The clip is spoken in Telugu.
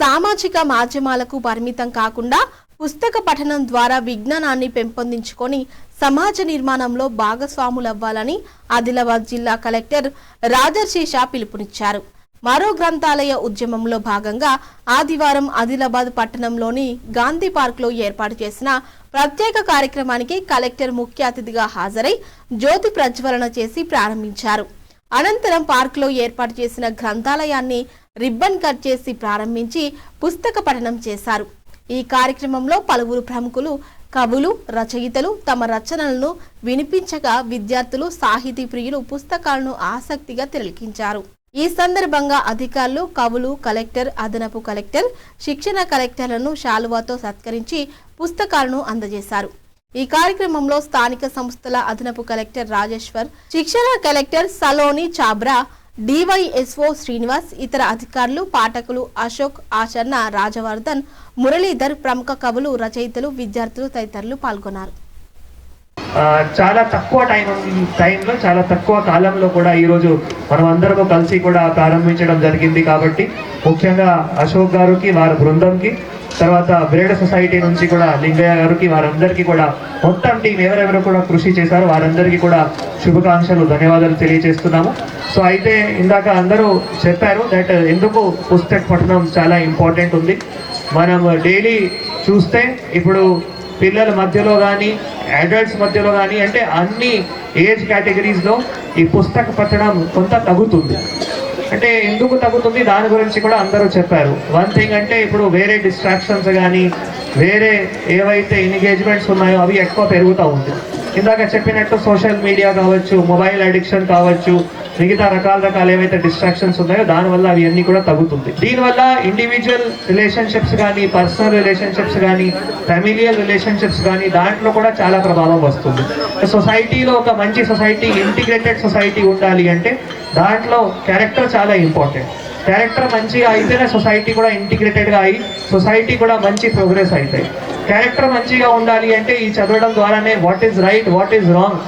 సామాజిక మాధ్యమాలకు పరిమితం కాకుండా పుస్తక పఠనం ద్వారా విజ్ఞానాన్ని పెంపొందించుకొని సమాజ నిర్మాణంలో భాగస్వాములవ్వాలని ఆదిలాబాద్ జిల్లా కలెక్టర్ రాజర్శేష పిలుపునిచ్చారు. మరో గ్రంథాలయ ఉద్యమంలో భాగంగా ఆదివారం ఆదిలాబాద్ పట్టణంలోని గాంధీ పార్క్లో ఏర్పాటు చేసిన ప్రత్యేక కార్యక్రమానికి కలెక్టర్ ముఖ్య అతిథిగా హాజరై జ్యోతి ప్రజ్వలన చేసి ప్రారంభించారు. అనంతరం పార్కులో ఏర్పాటు చేసిన గ్రంథాలయాన్ని రిబ్బన్ కట్ చేసి ప్రారంభించి పుస్తక పఠనం చేశారు. ఈ కార్యక్రమంలో పలువురు ప్రముఖులు కవులు రచయితలు తమ రచనలను వినిపించగా విద్యార్థులు సాహితీ ప్రియులు పుస్తకాలను ఆసక్తిగా తిలకించారు. ఈ సందర్భంగా అధికారులు కవులు కలెక్టర్ అదనపు కలెక్టర్ శిక్షణ కలెక్టర్లను శాలువాతో సత్కరించి పుస్తకాలను అందజేశారు. ఈ కార్యక్రమంలో స్థానిక సంస్థల అదనపు కలెక్టర్ రాజేశ్వర్ శిక్షణ కలెక్టర్ సలోని చాబ్రా డివైఎస్ఓ శ్రీనివాస్ ఇతర అధికారులు పాఠకులు అశోక్ ఆచరణ రాజవర్ధన్ మురళీధర్ ప్రముఖ కవులు రచయితలు విద్యార్థులు తదితరులు పాల్గొన్నారు. చాలా తక్కువ టైం టైంలో చాలా తక్కువ కాలంలో కూడా ఈరోజు మనం అందరము కలిసి కూడా ప్రారంభించడం జరిగింది కాబట్టి ముఖ్యంగా అశోక్ గారికి వారి బృందంకి తర్వాత బ్రేడ్ సొసైటీ నుంచి కూడా లింగయ్య గారికి వారందరికీ కూడా మొత్తం టీం ఎవరెవరు కూడా కృషి చేశారో వారందరికీ కూడా శుభాకాంక్షలు ధన్యవాదాలు తెలియజేస్తున్నాము. సో అయితే ఇందాక అందరూ చెప్పారు దట్ ఎందుకు పుస్తక పఠనం చాలా ఇంపార్టెంట్ ఉంది. మనం డైలీ చూస్తే ఇప్పుడు పిల్లల మధ్యలో కానీ అడల్ట్స్ మధ్యలో కానీ అంటే అన్ని ఏజ్ కేటగిరీస్లో ఈ పుస్తక పఠనం కొంత తగ్గుతుంది. అంటే ఎందుకు తగ్గుతుంది? దాని గురించి కూడా అందరూ చెప్పారు. వన్ థింగ్ అంటే ఇప్పుడు వేరే డిస్ట్రాక్షన్స్ కానీ వేరే ఏవైతే ఎంగేజ్మెంట్స్ ఉన్నాయో అవి ఎక్కువ పెరుగుతూ ఉంది. ఇందాక చెప్పినట్టు సోషల్ మీడియా కావచ్చు మొబైల్ అడిక్షన్ కావచ్చు మిగతా రకాల రకాల ఏవైతే డిస్ట్రాక్షన్స్ ఉన్నాయో దానివల్ల అవి అన్నీ కూడా తగ్గుతుంది. దీనివల్ల ఇండివిజువల్ రిలేషన్షిప్స్ కానీ పర్సనల్ రిలేషన్షిప్స్ కానీ ఫ్యామిలియల్ రిలేషన్షిప్స్ కానీ దాంట్లో కూడా చాలా ప్రభావం వస్తుంది. సొసైటీలో ఒక మంచి సొసైటీ ఇంటిగ్రేటెడ్ సొసైటీ ఉండాలి అంటే దాంట్లో క్యారెక్టర్ చాలా ఇంపార్టెంట్ క్యారెక్టర్ మంచిగా అయితేనే సొసైటీ కూడా ఇంటిగ్రేటెడ్గా అయి సొసైటీ కూడా మంచి ప్రోగ్రెస్ అవుతాయి. క్యారెక్టర్ మంచిగా ఉండాలి అంటే ఈ చదవడం ద్వారానే what is right what is wrong